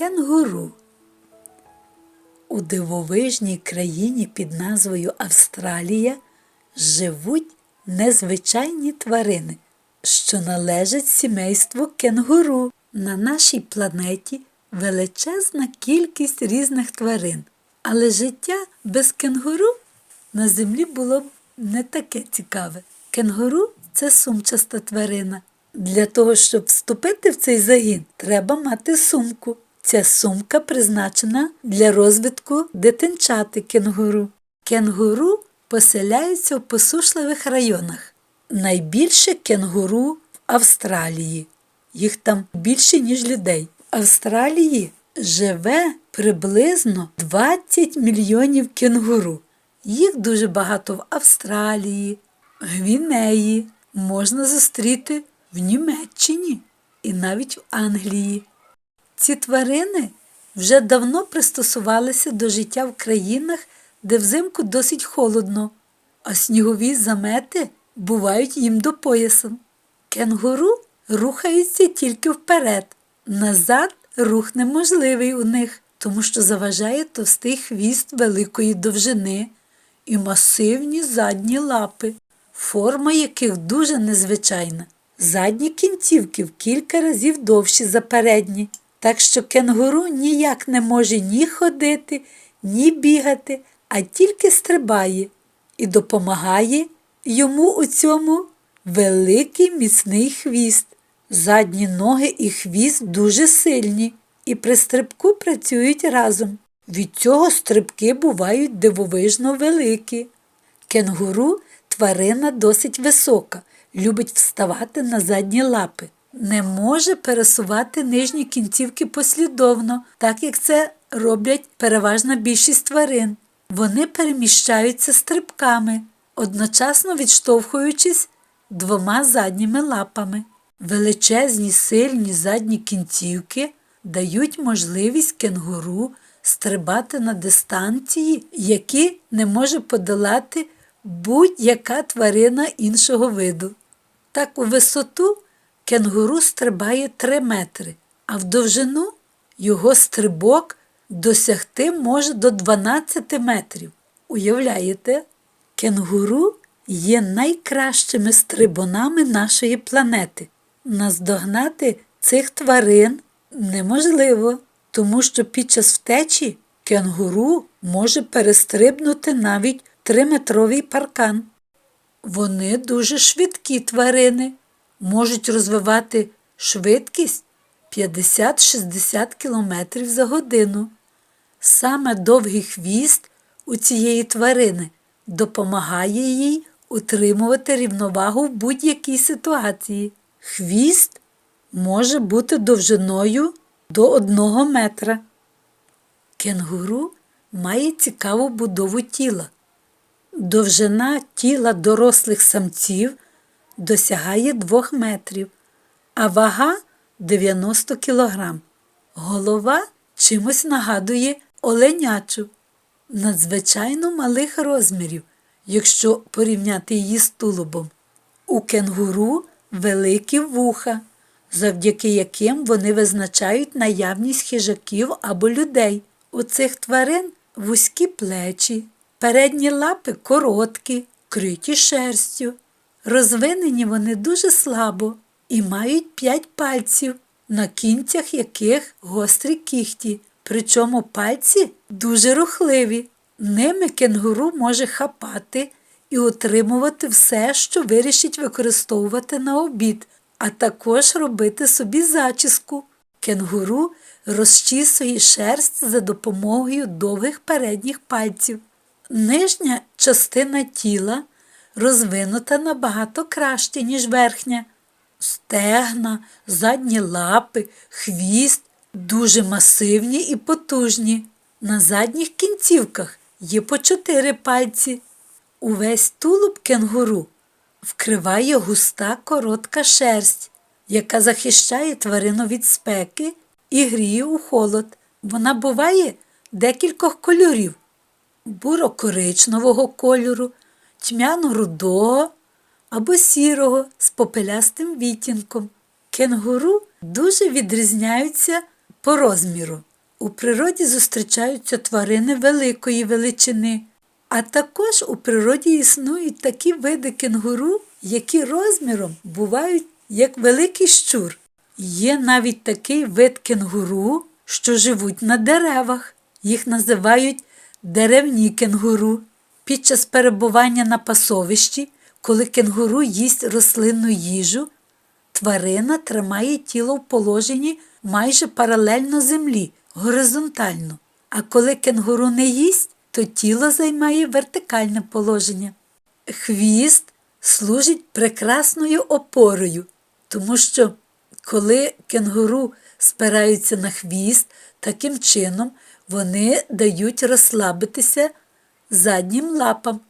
Кенгуру. У дивовижній країні під назвою Австралія живуть незвичайні тварини, що належать сімейству кенгуру. На нашій планеті величезна кількість різних тварин, але життя без кенгуру на землі було б не таке цікаве. Кенгуру це сумчаста тварина. Для того, щоб вступити в цей загін, треба мати сумку. Ця сумка призначена для розвитку дитинчати кенгуру. Кенгуру поселяються в посушливих районах. Найбільше кенгуру в Австралії. Їх там більше, ніж людей. В Австралії живе приблизно 20 мільйонів кенгуру. Їх дуже багато в Австралії, Гвінеї, можна зустріти в Німеччині і навіть в Англії. Ці тварини вже давно пристосувалися до життя в країнах, де взимку досить холодно, а снігові замети бувають їм до пояса. Кенгуру рухаються тільки вперед. Назад рух неможливий у них, тому що заважає товстий хвіст великої довжини і масивні задні лапи, форма яких дуже незвичайна. Задні кінцівки в кілька разів довші за передні, так що кенгуру ніяк не може ні ходити, ні бігати, а тільки стрибає і допомагає йому у цьому великий міцний хвіст. Задні ноги і хвіст дуже сильні і при стрибку працюють разом. Від цього стрибки бувають дивовижно великі. Кенгуру тварина досить висока, любить вставати на задні лапи. Не може пересувати нижні кінцівки послідовно, так як це роблять переважна більшість тварин. Вони переміщаються стрибками, одночасно відштовхуючись двома задніми лапами. Величезні сильні задні кінцівки дають можливість кенгуру стрибати на дистанції, які не може подолати будь-яка тварина іншого виду. Так у висоту кенгуру стрибає 3 метри, а в довжину його стрибок досягти може до 12 метрів. Уявляєте? Кенгуру є найкращими стрибунами нашої планети. Наздогнати цих тварин неможливо, тому що під час втечі кенгуру може перестрибнути навіть триметровий паркан. Вони дуже швидкі тварини, можуть розвивати швидкість 50-60 км за годину. Саме довгий хвіст у цієї тварини допомагає їй утримувати рівновагу в будь-якій ситуації. Хвіст може бути довжиною до 1 метра. Кенгуру має цікаву будову тіла. Довжина тіла дорослих самців досягає 2 метрів, а вага 90 кг. Голова чимось нагадує оленячу, надзвичайно малих розмірів, якщо порівняти її з тулубом. У кенгуру великі вуха, завдяки яким вони визначають наявність хижаків або людей. У цих тварин вузькі плечі, передні лапи короткі, криті шерстю. Розвинені вони дуже слабо і мають п'ять пальців, на кінцях яких гострі кіхті. Причому пальці дуже рухливі. Ними кенгуру може хапати і утримувати все, що вирішить використовувати на обід, а також робити собі зачіску. Кенгуру розчісує шерсть за допомогою довгих передніх пальців. Нижня частина тіла розвинута набагато краще, ніж верхня. Стегна, задні лапи, хвіст дуже масивні і потужні. На задніх кінцівках є по чотири пальці. Увесь тулуб кенгуру вкриває густа коротка шерсть, яка захищає тварину від спеки і гріє у холод. Вона буває декількох кольорів буро-коричневого кольору, тьмяно-рудого або сірого з попелястим відтінком. Кенгуру дуже відрізняються по розміру. У природі зустрічаються тварини великої величини, а також у природі існують такі види кенгуру, які розміром бувають як великий щур. Є навіть такий вид кенгуру, що живуть на деревах. Їх називають деревні кенгуру. Під час перебування на пасовищі, коли кенгуру їсть рослинну їжу, тварина тримає тіло в положенні майже паралельно землі, горизонтально. А коли кенгуру не їсть, то тіло займає вертикальне положення. Хвіст служить прекрасною опорою, тому що коли кенгуру спираються на хвіст, таким чином вони дають розслабитися заднім лапам,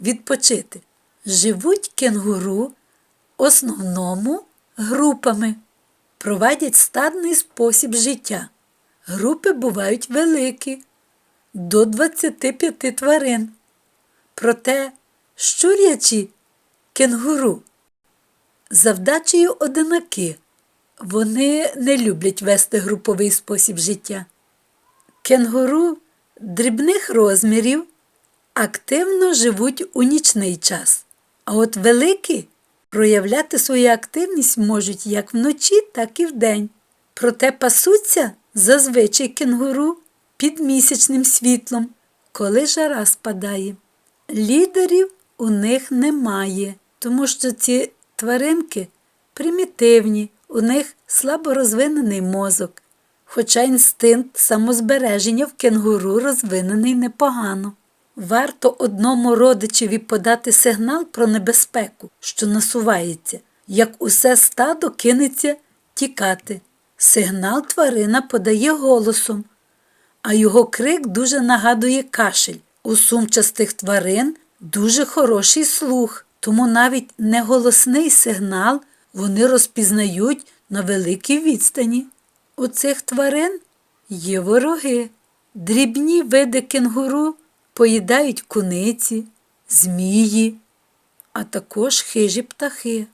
відпочити. Живуть кенгуру основному групами, проводять стадний спосіб життя. Групи бувають великі, до 25 тварин. Проте щурячі кенгуру завдачею одинаки. Вони не люблять вести груповий спосіб життя. Кенгуру дрібних розмірів активно живуть у нічний час, а от великі проявляти свою активність можуть як вночі, так і вдень. Проте пасуться зазвичай кенгуру під місячним світлом, коли жара спадає. Лідерів у них немає, тому що ці тваринки примітивні, у них слабо розвинений мозок, хоча інстинкт самозбереження в кенгуру розвинений непогано. Варто одному родичеві подати сигнал про небезпеку, що насувається, як усе стадо кинеться тікати. Сигнал тварина подає голосом, а його крик дуже нагадує кашель. У сумчастих тварин дуже хороший слух, тому навіть неголосний сигнал вони розпізнають на великій відстані. У цих тварин є вороги. Дрібні види кенгуру поїдають куниці, змії, а також хижі птахи.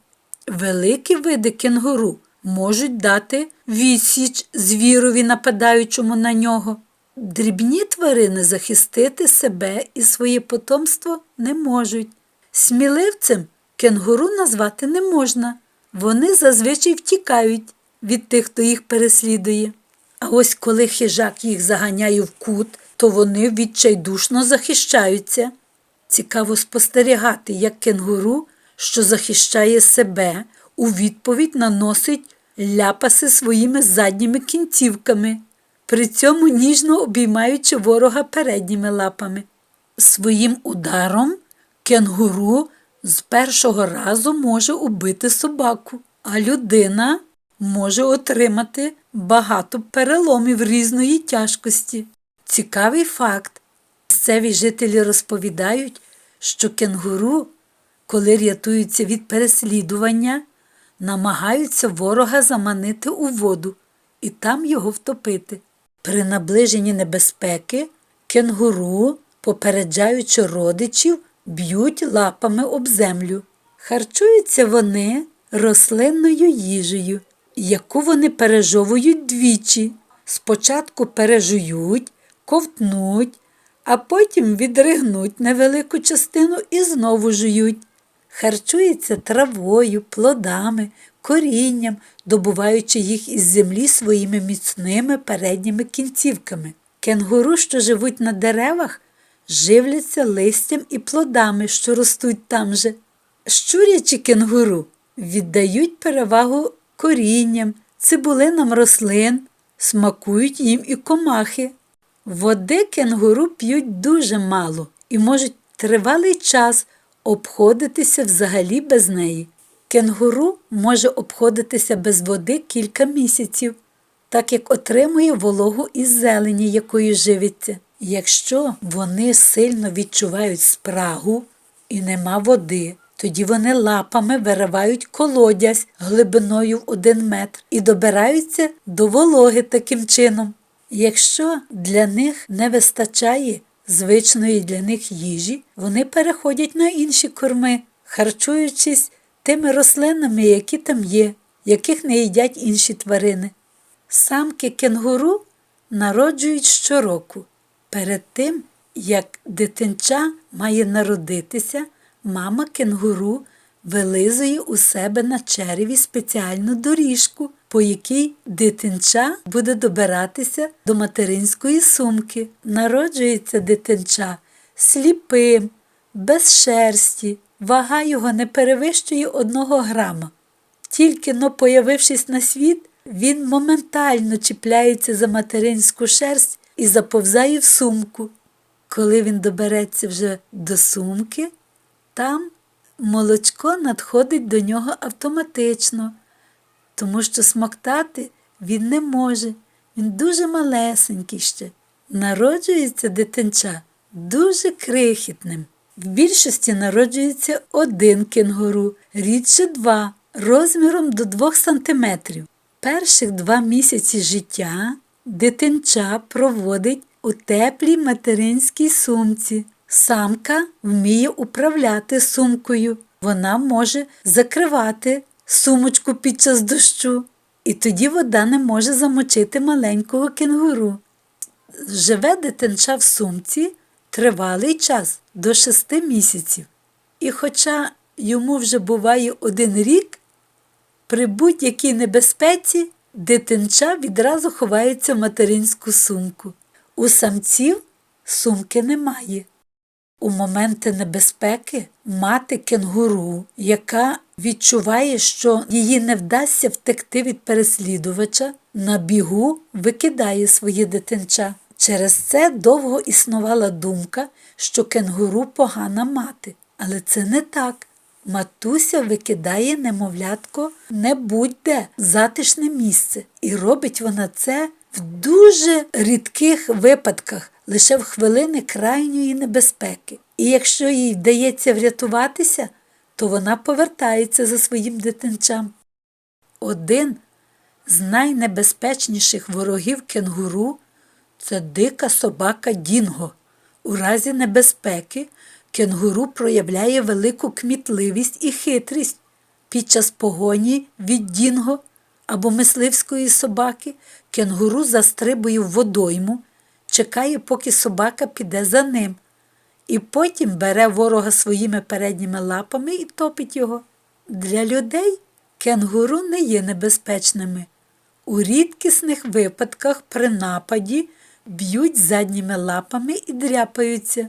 Великі види кенгуру можуть дати відсіч звірові, нападаючому на нього. Дрібні тварини захистити себе і своє потомство не можуть. Сміливцем кенгуру назвати не можна. Вони зазвичай втікають від тих, хто їх переслідує. А ось коли хижак їх заганяє в кут, то вони відчайдушно захищаються. Цікаво спостерігати, як кенгуру, що захищає себе, у відповідь наносить ляпаси своїми задніми кінцівками, при цьому ніжно обіймаючи ворога передніми лапами. Своїм ударом кенгуру з першого разу може убити собаку, а людина може отримати багато переломів різної тяжкості. Цікавий факт. Місцеві жителі розповідають, що кенгуру, коли рятуються від переслідування, намагаються ворога заманити у воду і там його втопити. При наближенні небезпеки кенгуру, попереджаючи родичів, б'ють лапами об землю. Харчуються вони рослинною їжею, яку вони пережовують двічі. Спочатку пережують, ковтнуть, а потім відригнуть невелику частину і знову жують. Харчуються травою, плодами, корінням, добуваючи їх із землі своїми міцними передніми кінцівками. Кенгуру, що живуть на деревах, живляться листям і плодами, що ростуть там же. Щурячі кенгуру віддають перевагу корінням, цибулинам рослин, смакують їм і комахи. Води кенгуру п'ють дуже мало і можуть тривалий час обходитися взагалі без неї. Кенгуру може обходитися без води кілька місяців, так як отримує вологу із зелені, якою живиться. Якщо вони сильно відчувають спрагу і нема води, тоді вони лапами виривають колодязь глибиною в один метр і добираються до вологи таким чином. Якщо для них не вистачає звичної для них їжі, вони переходять на інші корми, харчуючись тими рослинами, які там є, яких не їдять інші тварини. Самки кенгуру народжують щороку. Перед тим, як дитинча має народитися, мама кенгуру вилизує у себе на череві спеціальну доріжку, по якій дитинча буде добиратися до материнської сумки. Народжується дитинча сліпим, без шерсті, вага його не перевищує одного грама. Тільки но появившись на світ, він моментально чіпляється за материнську шерсть і заповзає в сумку. Коли він добереться вже до сумки, там молочко надходить до нього автоматично, тому що смоктати він не може, він дуже малесенький ще. Народжується дитинча дуже крихітним. В більшості народжується один кенгуру, рідше два, розміром до 2 см. Перших два місяці життя дитинча проводить у теплій материнській сумці. Самка вміє управляти сумкою. Вона може закривати сумочку під час дощу, і тоді вода не може замочити маленького кенгуру. Живе дитинча в сумці тривалий час до шести місяців. І хоча йому вже буває один рік, при будь-якій небезпеці дитинча відразу ховається в материнську сумку. У самців сумки немає. У моменти небезпеки мати кенгуру, яка відчуває, що їй не вдасться втекти від переслідувача, на бігу викидає своє дитинча. Через це довго існувала думка, що кенгуру погана мати. Але це не так. Матуся викидає немовлятко не будь-де затишне місце, і робить вона це в дуже рідких випадках, лише в хвилини крайньої небезпеки. І якщо їй вдається врятуватися, то вона повертається за своїм дитинчам. Один з найнебезпечніших ворогів кенгуру це дика собака Дінго. У разі небезпеки кенгуру проявляє велику кмітливість і хитрість. Під час погоні від Дінго або мисливської собаки кенгуру застрибує в водойму, чекає, поки собака піде за ним, і потім бере ворога своїми передніми лапами і топить його. Для людей кенгуру не є небезпечними. У рідкісних випадках при нападі б'ють задніми лапами і дряпаються.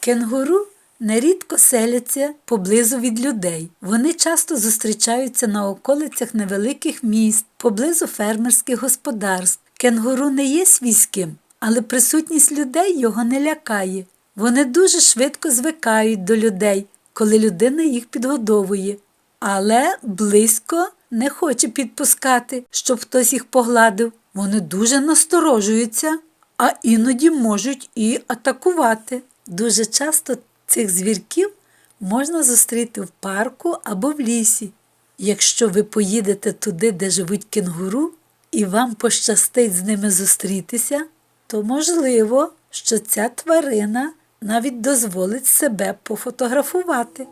Кенгуру нерідко селяться поблизу від людей. Вони часто зустрічаються на околицях невеликих міст, поблизу фермерських господарств. Кенгуру не є свійським, але присутність людей його не лякає. Вони дуже швидко звикають до людей, коли людина їх підгодовує, але близько не хоче підпускати, щоб хтось їх погладив. Вони дуже насторожуються, а іноді можуть і атакувати. Дуже часто цих звірків можна зустріти в парку або в лісі. Якщо ви поїдете туди, де живуть кенгуру, і вам пощастить з ними зустрітися, то можливо, що ця тварина навіть дозволить себе пофотографувати.